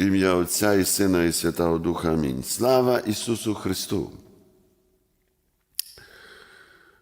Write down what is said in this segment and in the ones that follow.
Ім'я Отця і Сина, і Святого Духа. Амінь. Слава Ісусу Христу.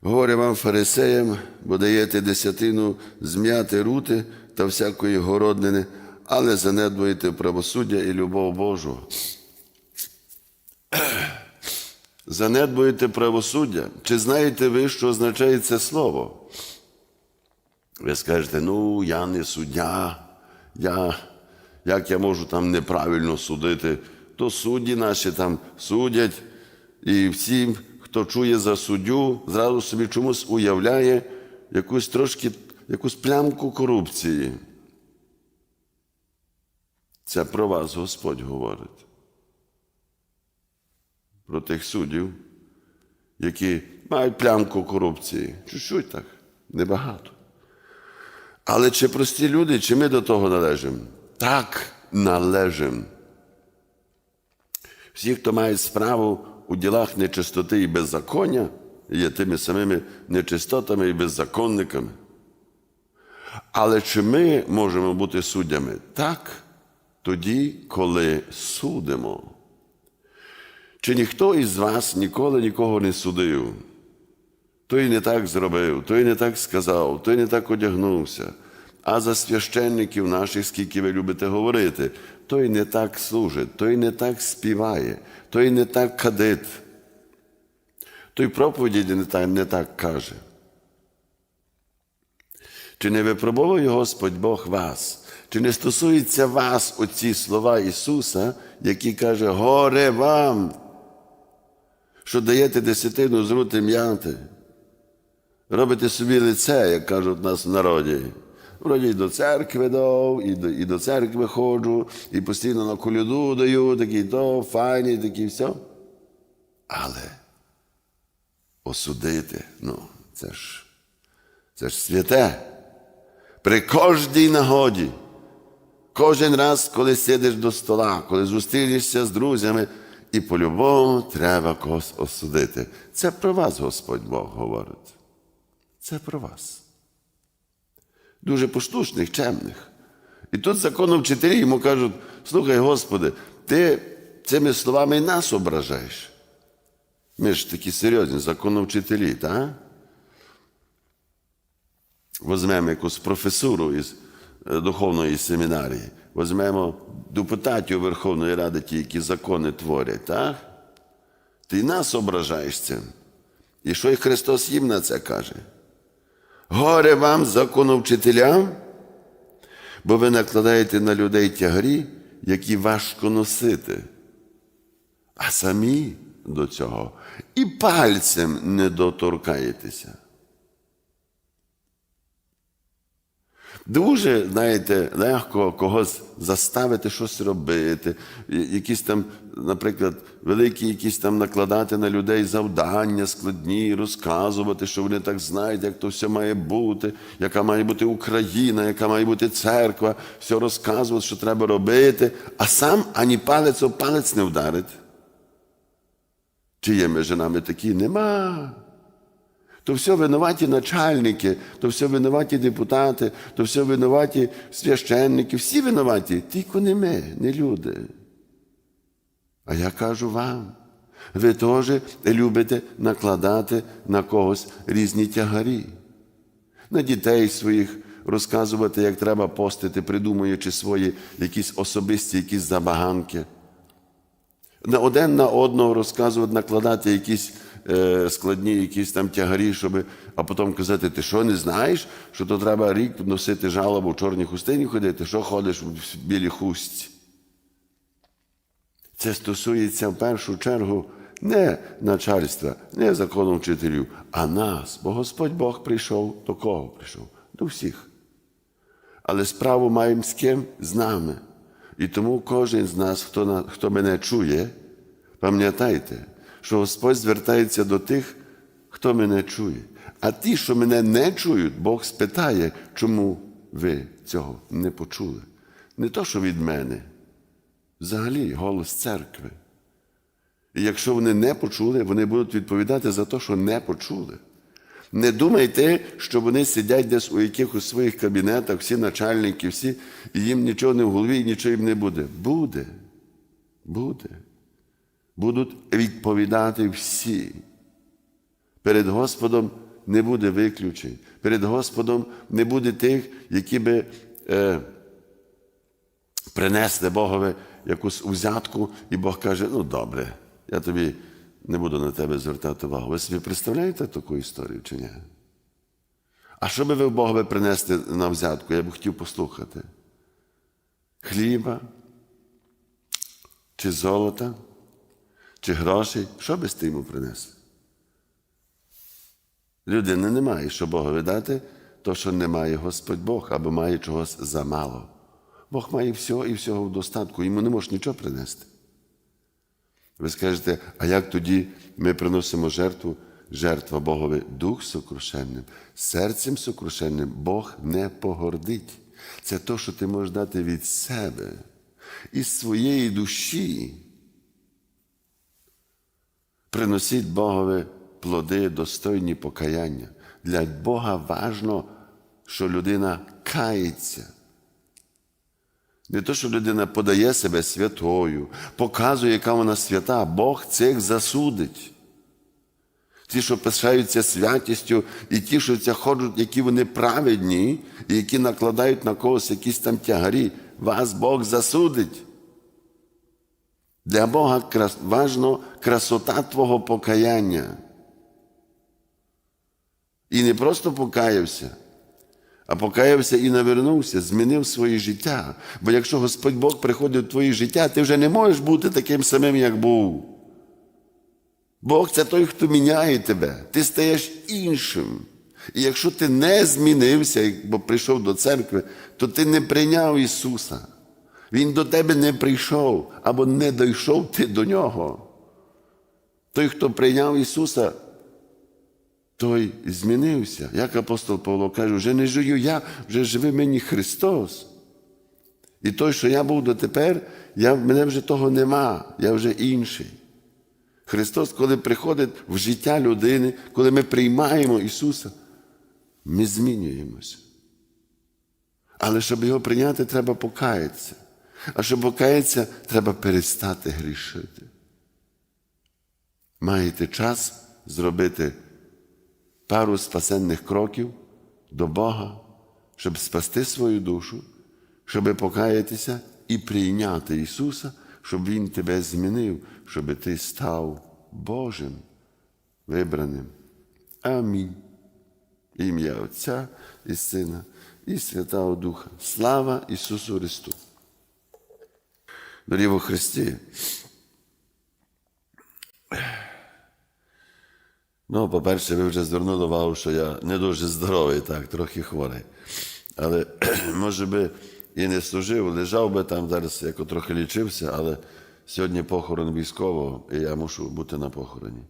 Говорю вам, фарисеям, бо даєте десятину зм'яти рути та всякої городнини, але занедбуєте правосуддя і любов Божу. Занедбуєте правосуддя. Чи знаєте ви, що означає це слово? Ви скажете, ну, я не суддя, я, як я можу там неправильно судити, то судді наші там судять, і всім, хто чує за суддю, зразу собі чомусь уявляє якусь трошки, якусь плямку корупції. Це про вас Господь говорить. Про тих суддів, які мають плямку корупції. Чуть-чуть так, небагато. Але чи прості люди, чи ми до того належимо? Так, належимо. Всі, хто мають справу у ділах нечистоти і беззаконня, є тими самими нечистотами і беззаконниками. Але чи ми можемо бути суддями? Так, тоді, коли судимо. Чи ніхто із вас ніколи нікого не судив? Той не так зробив, той не так сказав, той не так одягнувся. А за священників наших, скільки ви любите говорити, той не так служить, той не так співає, той не так кадит, той проповіді не так, не так каже. Чи не випробовує Господь Бог вас? Чи не стосуються вас оці слова Ісуса, які каже, горе вам, що даєте десятину з рути м'яти? Робите собі лице, як кажуть нас в народі. Вроді і до церкви дав, і до, і до церкви ходжу, і постійно на коляду даю, такі то, файні, такі все. Але осудити, ну, це ж, це ж святе. При кожній нагоді, кожен раз, коли сидиш до стола, коли зустрінешся з друзями, і по-любому треба когось осудити. Це про вас Господь Бог говорить. Це про вас. Дуже поштучних, чемних. І тут законовчителі йому кажуть: слухай, Господи, ти цими словами нас ображаєш. Ми ж такі серйозні законовчителі, так? Возьмемо якусь професуру із е, духовної семінарії, возьмемо депутатів Верховної Ради, ті, які закони творять, так? Ти нас ображаєш цим. І що і Христос їм на це каже? Горе вам, законовчителям, бо ви накладаєте на людей тягарі, які важко носити, а самі до цього і пальцем не доторкаєтеся. Дуже, знаєте, легко когось заставити щось робити, якісь там, наприклад, великі якісь там накладати на людей завдання складні, розказувати, що вони так знають, як то все має бути, яка має бути Україна, яка має бути церква, все розказувати, що треба робити, а сам ані палець об палець не вдарить. Чи є між нами такі? Нема то все винуваті начальники, то все винуваті депутати, то все винуваті священники, всі винуваті, тільки не ми, не люди. А я кажу вам, ви теж любите накладати на когось різні тягарі, на дітей своїх розказувати, як треба постити, придумуючи свої якісь особисті якісь забаганки. На один на одного розказувати, накладати якісь складні якісь там тягарі, щоб, а потім казати, ти що не знаєш, що то треба рік носити жалобу в чорній хустині ходити, що ходиш в білій хустці. Це стосується в першу чергу не начальства, не закону вчителів, а нас. Бо Господь Бог прийшов до кого прийшов? До всіх. Але справу маємо з ким? З нами. І тому кожен з нас, хто, хто мене чує, пам'ятайте, що Господь звертається до тих, хто мене чує. А ті, що мене не чують, Бог спитає, чому ви цього не почули. Не то, що від мене, взагалі голос церкви. І якщо вони не почули, вони будуть відповідати за те, що не почули. Не думайте, що вони сидять десь у якихось своїх кабінетах, всі начальники, всі, і їм нічого не в голові, і нічого їм не буде. Буде. Буде. Будуть відповідати всі. Перед Господом не буде виключень. Перед Господом не буде тих, які би е, принесли Богові якусь узятку, і Бог каже: ну добре, я тобі не буду на тебе звертати увагу. Ви собі представляєте таку історію чи ні? А що би ви Богові принесли на взятку? Я б хотів послухати. Хліба, чи золота, чи грошей, що би ти йому принесли? Людини немає, що Богові дати, то, що не має Господь Бог, або має чогось замало. Бог має всього і всього в достатку, йому не може нічого принести. Ви скажете, а як тоді ми приносимо жертву? Жертва Богові дух сокрушенним, серцем сокрушенним Бог не погордить. Це то, що ти можеш дати від себе, із своєї душі. Приносіть Богові плоди, достойні покаяння. Для Бога важно, що людина кається. Не то, що людина подає себе святою, показує, яка вона свята, Бог цих засудить. Ті, що пишаються святістю, і ті, це ходять, які вони праведні, і які накладають на когось якісь там тягарі, вас Бог засудить. Для Бога важно красота Твого покаяння. І не просто покаявся, а покаявся і навернувся, змінив своє життя. Бо якщо Господь Бог приходить в твоє життя, ти вже не можеш бути таким самим, як був. Бог це той, хто міняє тебе. Ти стаєш іншим. І якщо ти не змінився, бо прийшов до церкви, то ти не прийняв Ісуса. Він до тебе не прийшов або не дійшов ти до Нього. Той, хто прийняв Ісуса, той змінився. Як апостол Павло каже, вже не живу я, вже живе мені Христос. І той, що я був дотепер, я, мене вже того нема, я вже інший. Христос, коли приходить в життя людини, коли ми приймаємо Ісуса, ми змінюємося. Але щоб його прийняти, треба покаятися. А щоб покаятися, треба перестати грішити. Маєте час зробити пару спасенних кроків до Бога, щоб спасти свою душу, щоб покаятися і прийняти Ісуса, щоб Він тебе змінив, щоб ти став Божим, вибраним. Амінь. Ім'я Отця і Сина, і Святого Духа. Слава Ісусу Христу! Дорогі во Христі. Ну, по-перше, ви вже звернули увагу, що я не дуже здоровий, так, трохи хворий. Але, може би, і не служив, лежав би там зараз, як трохи лічився, але сьогодні похорон військового, і я мушу бути на похороні.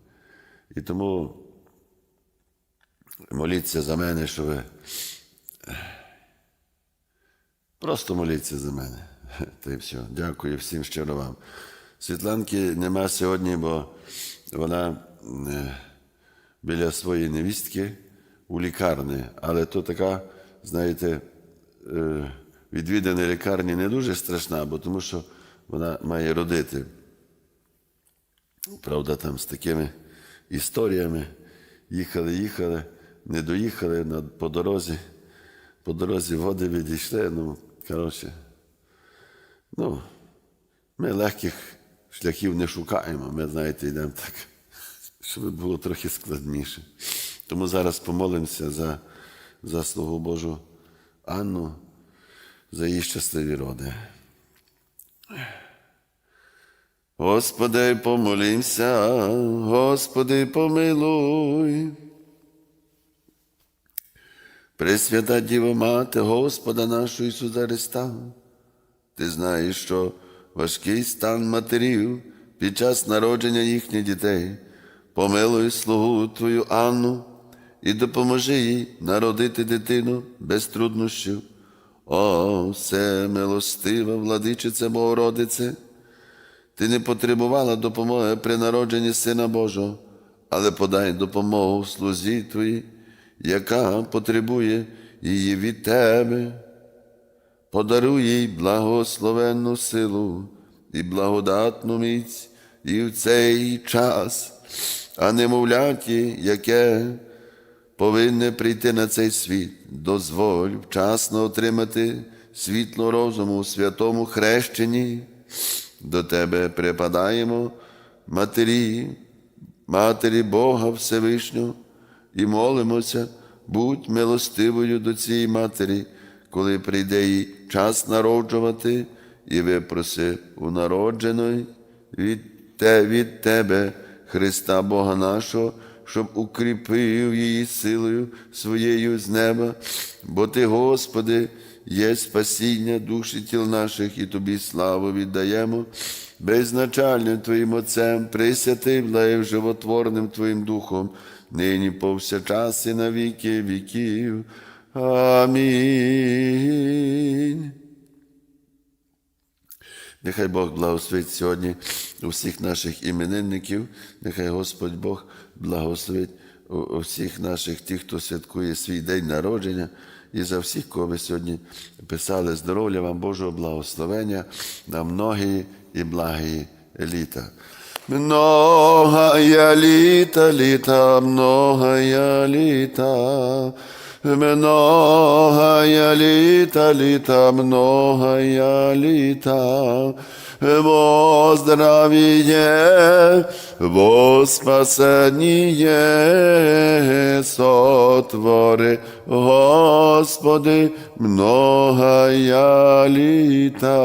І тому моліться за мене, що ви. Просто моліться за мене. Та й все. Дякую всім щиро вам. Світланки нема сьогодні, бо вона е, біля своєї невістки у лікарні. Але то така, знаєте, е, відвідана лікарні не дуже страшна, бо тому що вона має родити. Правда, там з такими історіями їхали, їхали, не доїхали по дорозі. По дорозі води відійшли. Ну, коротше, ну, ми легких шляхів не шукаємо. Ми, знаєте, йдемо так, щоб було трохи складніше. Тому зараз помолимося за заслугу Божу Анну, за її щасливі роди. Господи, помолімся, Господи, помилуй. Пресвята Діва Мати, Господа нашого Ісуса Христа, ти знаєш, що важкий стан матерів під час народження їхніх дітей, помилуй слугу Твою Анну і допоможи їй народити дитину без труднощів. О, все милостива, владичиця Богородице, ти не потребувала допомоги при народженні Сина Божого, але подай допомогу слузі Твоїй яка потребує її від тебе. Подаруй їй благословенну силу і благодатну міць і в цей час, а немовляті, яке повинне прийти на цей світ, дозволь вчасно отримати світло розуму у святому хрещенні. До тебе припадаємо, матері, Матері Бога Всевишнього, і молимося, будь милостивою до цієї матері, коли прийде їй час народжувати, і випроси у народженої від, те, від Тебе, Христа Бога нашого, щоб укріпив її силою своєю з неба, бо Ти, Господи, є спасіння душі тіл наших, і Тобі славу віддаємо, безначальним Твоїм Отцем, присвятим, благим животворним Твоїм Духом, нині повсякчас і на віки віків. Амінь. Нехай Бог благословить сьогодні усіх наших іменинників, нехай Господь Бог благословить усіх наших тих, хто святкує свій день народження, і за всіх, кого ви сьогодні писали здоров'я вам, Божого благословення на многі і благі літа. Многая літа, літа, многая літа. Многая літа, літа, многая літа, во здравие, во спасение сотвори, Господи, многая літа.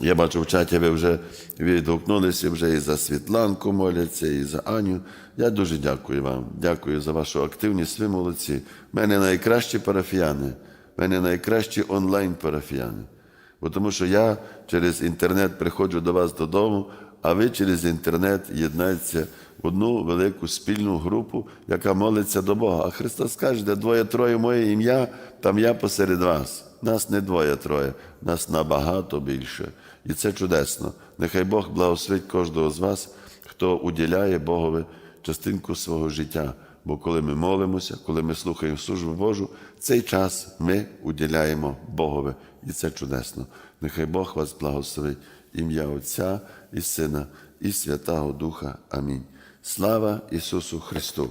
Я бачу, в чаті ви вже відгукнулися, вже і за Світланку моляться, і за Аню. Я дуже дякую вам. Дякую за вашу активність. Ви молодці. В мене найкращі парафіяни, в мене найкращі онлайн-парафіяни. Бо тому що я через інтернет приходжу до вас додому, а ви через інтернет єднаєтеся в одну велику спільну групу, яка молиться до Бога. А Христос каже, де двоє-троє моє ім'я, там я посеред вас. Нас не двоє-троє, нас набагато більше. І це чудесно. Нехай Бог благословить кожного з вас, хто уділяє Богові частинку свого життя. Бо коли ми молимося, коли ми слухаємо службу Божу, цей час ми уділяємо Богові. І це чудесно. Нехай Бог вас благословить. Ім'я Отця і Сина, і Святого Духа. Амінь. Слава Ісусу Христу!